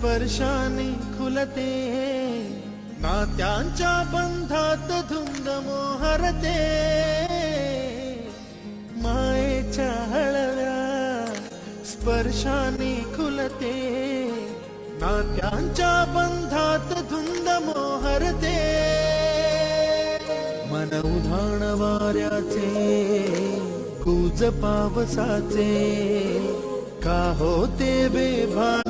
स्पर्शाने खुलते नात्यांच्या बंधात धुंद मोहरते मायेच्या हळव्या स्पर्शाने खुलते नात्यांच्या बंधात धुंद मोहरते मन उधाण वाऱ्याचे कूज पावसाचे का होते बेभान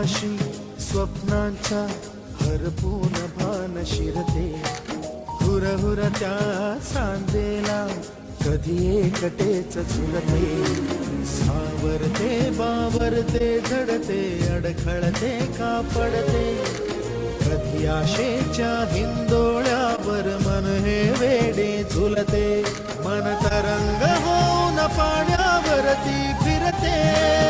आकाशी स्वप्नांचा हरपून भान शिरते. हुर हुर त्या सांजेला कधी एकटेच झुलते. सावरते बावरते झडते अडखळते का पडते कधी आशेच्या हिंदोळ्यावर मन हे वेडे झुलते. मन तरंग होऊन पाण्यावरती फिरते.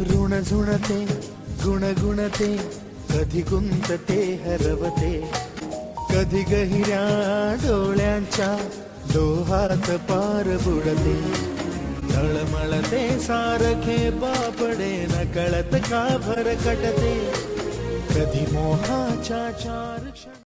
ऋण झुणते गुणगुणते कधी गुंतते हरवते. कधी गहिऱ्या डोळ्यांच्या डोहात पार बुडते. तळमळते सारखे बापडे न कळत का भरकटते. कधी मोहाच्या चार क्षण